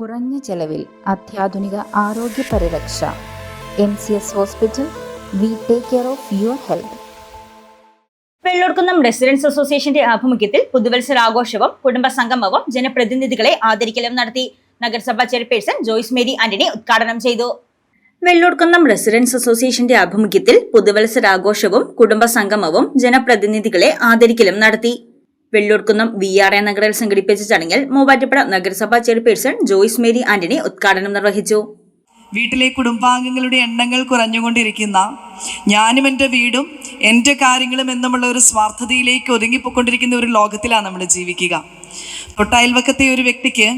കുറഞ്ഞ ചെലവിൽ അത്യാധുനിക ആരോഗ്യ പരിരക്ഷ. M C S hospital we take care of your health. വെള്ളോർക്കുന്നം residence അസോസിയേഷന്റെ ആഭിമുഖ്യത്തിൽ പുതുവത്സരാഘോഷവും കുടുംബ സംഗമവും ജനപ്രതിനിധികളെ ആദരിക്കലും നടത്തി. നഗരസഭാ ചെയർപേഴ്സൺ ജോയ്സ് മേരി ആന്റണി ഉദ്ഘാടനം ചെയ്തു. വെള്ളൂർക്കുന്നം റെസിഡൻസ് അസോസിയേഷന്റെ ആഭിമുഖ്യത്തിൽ പുതുവത്സരാഘോഷവും കുടുംബ സംഗമവും ജനപ്രതിനിധികളെ ആദരിക്കലും നടത്തി. വെള്ളൂർക്കുന്നം വി ആർ എ നഗറിൽ സംഘടിപ്പിച്ച ചടങ്ങിൽ മൂവാറ്റുപുഴ നഗരസഭാ ചെയർപേഴ്സൺ ജോയിസ് മേരി ആന്റണി ഉദ്ഘാടനം നിർവഹിച്ചു. വീട്ടിലെ കുടുംബാംഗങ്ങളുടെ എണ്ണങ്ങൾ കുറഞ്ഞുകൊണ്ടിരിക്കുന്ന ഞാനും എന്റെ വീടും എന്റെ കാര്യങ്ങളും എന്നുമുള്ള ഒരു സ്വാർത്ഥതയിലേക്ക് ഒതുങ്ങിപ്പോയിക്കൊണ്ടിരിക്കുന്ന ഒരു ലോകത്തിലാണ് നമ്മൾ ജീവിക്കുക. തൊട്ടയൽവക്കത്തെ ഒരു വ്യക്തിക്ക്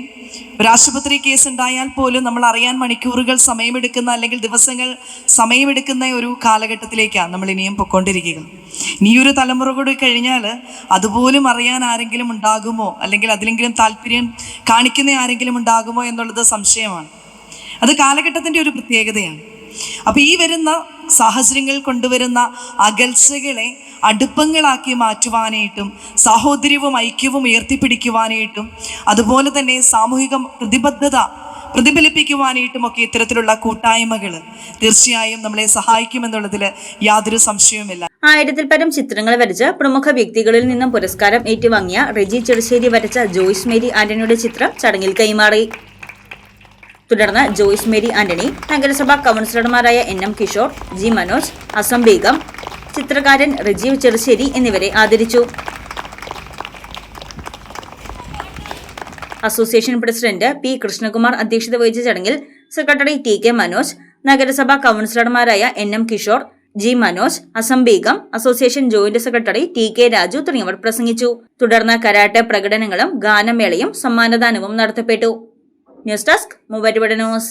ഒരു ആശുപത്രി കേസ് ഉണ്ടായാൽ പോലും നമ്മൾ അറിയാൻ മണിക്കൂറുകൾ സമയമെടുക്കുന്ന അല്ലെങ്കിൽ ദിവസങ്ങൾ സമയമെടുക്കുന്ന ഒരു കാലഘട്ടത്തിലേക്കാണ് നമ്മൾ ഇനിയും പൊയ്ക്കൊണ്ടിരിക്കുക. ഇനിയൊരു തലമുറ കൂടി കഴിഞ്ഞാൽ അതുപോലും അറിയാൻ ആരെങ്കിലും ഉണ്ടാകുമോ? അല്ലെങ്കിൽ അതിലെങ്കിലും താല്പര്യം കാണിക്കുന്ന ആരെങ്കിലും ഉണ്ടാകുമോ എന്നുള്ളത് സംശയമാണ്. അത് കാലഘട്ടത്തിന്റെ ഒരു പ്രത്യേകതയാണ്. അപ്പോൾ ഈ വരുന്ന സാഹചര്യങ്ങൾ കൊണ്ടുവരുന്ന അകൽച്ചകളെ അടുപ്പങ്ങളാക്കി മാറ്റുവാനായിട്ടും സാഹോദര്യവും ഐക്യവും ഉയർത്തിപ്പിടിക്കുവാനായിട്ടും അതുപോലെ തന്നെ സാമൂഹിക പ്രതിബദ്ധത പ്രതിഫലിപ്പിക്കുവാനായിട്ടും ഒക്കെ ഇത്തരത്തിലുള്ള കൂട്ടായ്മകൾ തീർച്ചയായും നമ്മളെ സഹായിക്കുമെന്നുള്ളതിൽ യാതൊരു സംശയവുമില്ല. ആയിരത്തിൽ പരം ചിത്രങ്ങൾ വരച്ച് പ്രമുഖ വ്യക്തികളിൽ നിന്നും പുരസ്കാരം ഏറ്റുവാങ്ങിയ റെജി ചെറുശ്ശേരി വരച്ച ജോയ്സ് മേരി ആന്റണിയുടെ ചിത്രം ചടങ്ങിൽ കൈമാറി. തുടർന്ന് ജോയ്സ് മേരി ആന്റണി നഗരസഭാ കൗൺസിലർമാരായ N M Kishore G Manoj Azam Beegum ചിത്രകാരൻ റജീവ് ചെറുശ്ശേരി എന്നിവരെ ആദരിച്ചു. അസോസിയേഷൻ പ്രസിഡന്റ് പി കൃഷ്ണകുമാർ അധ്യക്ഷത വഹിച്ച ചടങ്ങിൽ സെക്രട്ടറി ടി കെ മനോജ് നഗരസഭാ കൗൺസിലർമാരായ N M Kishore G Manoj Azam Beegum association joint secretary T K Raju തുടങ്ങിയവർ പ്രസംഗിച്ചു. തുടർന്ന് കരാട്ടെ പ്രകടനങ്ങളും ഗാനമേളയും സമ്മാനദാനവും നടത്തപ്പെട്ടു. News desk mobile news.